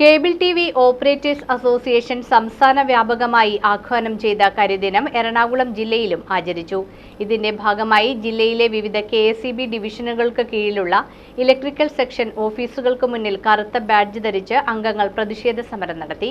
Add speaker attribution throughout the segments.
Speaker 1: Cable T V operators association സംസ്ഥാന വ്യാപകമായി ആഹ്വാനം ചെയ്ത കരിദിനം എറണാകുളം ജില്ലയിലും ആചരിച്ചു. ഇതിന്റെ ഭാഗമായി ജില്ലയിലെ വിവിധ കെ ഡിവിഷനുകൾക്ക് കീഴിലുള്ള ഇലക്ട്രിക്കൽ സെക്ഷൻ ഓഫീസുകൾക്ക് മുന്നിൽ കറുത്ത ബാഡ്ജ് ധരിച്ച് അംഗങ്ങൾ പ്രതിഷേധ സമരം നടത്തി.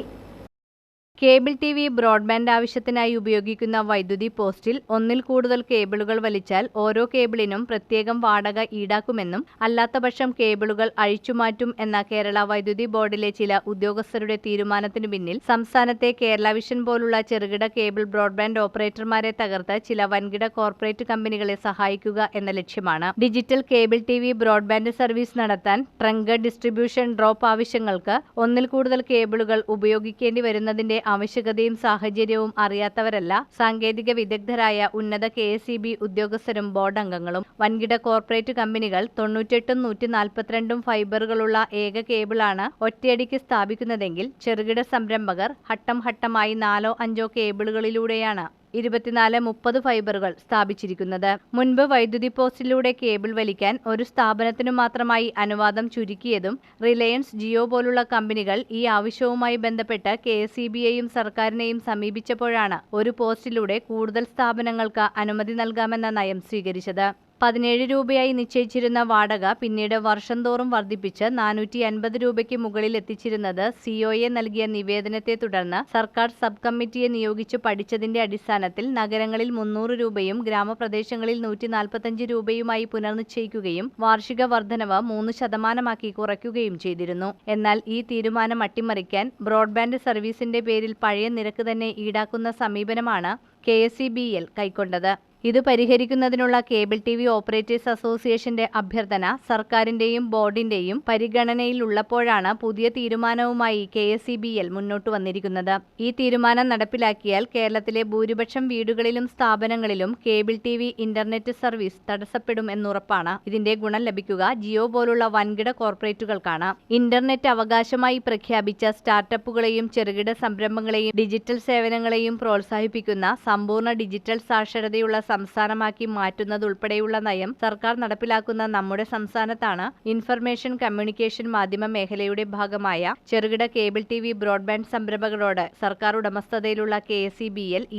Speaker 1: കേബിൾ ടി വി ബ്രോഡ്ബാൻഡ് ആവശ്യത്തിനായി ഉപയോഗിക്കുന്ന വൈദ്യുതി പോസ്റ്റിൽ ഒന്നിൽ കൂടുതൽ കേബിളുകൾ വലിച്ചാൽ ഓരോ കേബിളിനും പ്രത്യേകം വാടക ഈടാക്കുമെന്നും അല്ലാത്തപക്ഷം കേബിളുകൾ അഴിച്ചുമാറ്റും എന്ന കേരള വൈദ്യുതി ബോർഡിലെ ചില ഉദ്യോഗസ്ഥരുടെ തീരുമാനത്തിനു പിന്നിൽ സംസ്ഥാനത്തെ കേരള വിഷൻ പോലുള്ള ചെറുകിട കേബിൾ ബ്രോഡ്ബാൻഡ് ഓപ്പറേറ്റർമാരെ തകർത്ത് ചില വൻകിട കോർപ്പറേറ്റ് കമ്പനികളെ സഹായിക്കുക എന്ന ലക്ഷ്യമാണ് digital cable T V broadband service നടത്താൻ ട്രങ്ക് ഡിസ്ട്രിബ്യൂഷൻ ഡ്രോപ്പ് ആവശ്യങ്ങൾക്ക് ഒന്നിൽ കൂടുതൽ കേബിളുകൾ ഉപയോഗിക്കേണ്ടി വരുന്നതിന്റെ ആവശ്യകതയും സാഹചര്യവും അറിയാത്തവരല്ല. സാങ്കേതിക വിദഗ്ധരായ ഉന്നത കെ എസ് ഉദ്യോഗസ്ഥരും ബോർഡ് അംഗങ്ങളും. വൻകിട കോർപ്പറേറ്റ് കമ്പനികൾ തൊണ്ണൂറ്റെട്ടും നൂറ്റി നാൽപ്പത്തിരണ്ടും ഫൈബറുകളുള്ള ഏക കേബിളാണ് ഒറ്റയടിക്ക് സ്ഥാപിക്കുന്നതെങ്കിൽ ചെറുകിട സംരംഭകർ ഹട്ടം ഘട്ടമായി നാലോ അഞ്ചോ കേബിളുകളിലൂടെയാണ് ഇരുപത്തിനാല് മുപ്പത് ഫൈബറുകൾ സ്ഥാപിച്ചിരിക്കുന്നത്. മുൻപ് വൈദ്യുതി പോസ്റ്റിലൂടെ കേബിൾ വലിക്കാൻ ഒരു സ്ഥാപനത്തിനു മാത്രമായി അനുവാദം ചുരുക്കിയതും റിലയൻസ് ജിയോ പോലുള്ള കമ്പനികൾ ഈ ആവശ്യവുമായി ബന്ധപ്പെട്ട് കെ എസ് സർക്കാരിനെയും സമീപിച്ചപ്പോഴാണ് ഒരു പോസ്റ്റിലൂടെ കൂടുതൽ സ്ഥാപനങ്ങൾക്ക് അനുമതി നൽകാമെന്ന നയം സ്വീകരിച്ചത്. പതിനേഴ് രൂപയായി നിശ്ചയിച്ചിരുന്ന വാടക പിന്നീട് വർഷം തോറും വർദ്ധിപ്പിച്ച് നാനൂറ്റി അൻപത് രൂപയ്ക്ക് മുകളിൽ എത്തിച്ചിരുന്നത് സിഒഎ നൽകിയ നിവേദനത്തെ തുടർന്ന് സർക്കാർ സബ് കമ്മിറ്റിയെ നിയോഗിച്ച് പഠിച്ചതിന്റെ അടിസ്ഥാനത്തിൽ നഗരങ്ങളിൽ മുന്നൂറ് രൂപയും ഗ്രാമപ്രദേശങ്ങളിൽ നൂറ്റി നാൽപ്പത്തഞ്ച് രൂപയുമായി പുനർനിശ്ചയിക്കുകയും വാർഷിക വർധനവ് മൂന്ന് ശതമാനമാക്കി കുറയ്ക്കുകയും ചെയ്തിരുന്നു. എന്നാൽ ഈ തീരുമാനം അട്ടിമറിക്കാൻ ബ്രോഡ്ബാൻഡ് സർവീസിന്റെ പേരിൽ പഴയ നിരക്ക് തന്നെ ഈടാക്കുന്ന സമീപനമാണ് K S E B L കൈക്കൊണ്ടത്. ഇത് പരിഹരിക്കുന്നതിനുള്ള കേബിൾ ടി വി ഓപ്പറേറ്റേഴ്സ് അസോസിയേഷന്റെ അഭ്യർത്ഥന സർക്കാരിന്റെയും ബോർഡിന്റെയും പരിഗണനയിലുള്ളപ്പോഴാണ് പുതിയ തീരുമാനവുമായി കെ എസ് മുന്നോട്ട് വന്നിരിക്കുന്നത്. ഈ തീരുമാനം നടപ്പിലാക്കിയാൽ കേരളത്തിലെ ഭൂരിപക്ഷം വീടുകളിലും സ്ഥാപനങ്ങളിലും cable T V internet service തടസ്സപ്പെടും എന്നുറപ്പാണ്. ഇതിന്റെ ഗുണം ലഭിക്കുക ജിയോ പോലുള്ള വൻകിട കോർപ്പറേറ്റുകൾക്കാണ്. ഇന്റർനെറ്റ് അവകാശമായി പ്രഖ്യാപിച്ച സ്റ്റാർട്ടപ്പുകളെയും ചെറുകിട സംരംഭങ്ങളെയും ഡിജിറ്റൽ സേവനങ്ങളെയും പ്രോത്സാഹിപ്പിക്കുന്ന സമ്പൂർണ ഡിജിറ്റൽ സാക്ഷരതയുള്ള സംസ്ഥാനമാക്കി മാറ്റുന്നതുൾപ്പെടെയുള്ള നയം സർക്കാർ നടപ്പിലാക്കുന്ന നമ്മുടെ സംസ്ഥാനത്താണ് ഇൻഫർമേഷൻ കമ്മ്യൂണിക്കേഷൻ മാധ്യമ മേഖലയുടെ ഭാഗമായ ചെറുകിട കേബിൾ ടി വി ബ്രോഡ്ബാൻഡ് സംരംഭകരോട് സർക്കാർ ഉടമസ്ഥതയിലുള്ള കെ എസ്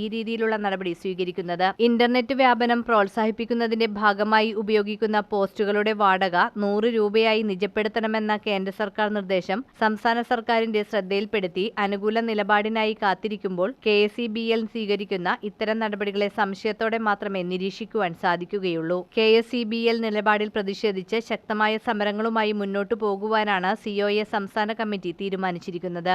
Speaker 1: ഈ രീതിയിലുള്ള നടപടി സ്വീകരിക്കുന്നത്. ഇന്റർനെറ്റ് വ്യാപനം പ്രോത്സാഹിപ്പിക്കുന്നതിന്റെ ഭാഗമായി ഉപയോഗിക്കുന്ന പോസ്റ്റുകളുടെ വാടക നൂറ് രൂപയായി നിജപ്പെടുത്തണമെന്ന കേന്ദ്ര സർക്കാർ നിർദ്ദേശം സംസ്ഥാന സർക്കാരിന്റെ ശ്രദ്ധയിൽപ്പെടുത്തി അനുകൂല നിലപാടിനായി കാത്തിരിക്കുമ്പോൾ K S E B L സ്വീകരിക്കുന്ന ഇത്തരം നടപടികളെ സംശയത്തോടെ മാത്രമേ നിരീക്ഷിക്കുവാൻ സാധിക്കുകയുള്ളൂ. K S E B L നിലപാടിൽ പ്രതിഷേധിച്ച് ശക്തമായ സമരങ്ങളുമായി മുന്നോട്ടു പോകുവാനാണ് സിഒഎ സംസ്ഥാന കമ്മിറ്റി തീരുമാനിച്ചിരിക്കുന്നത്.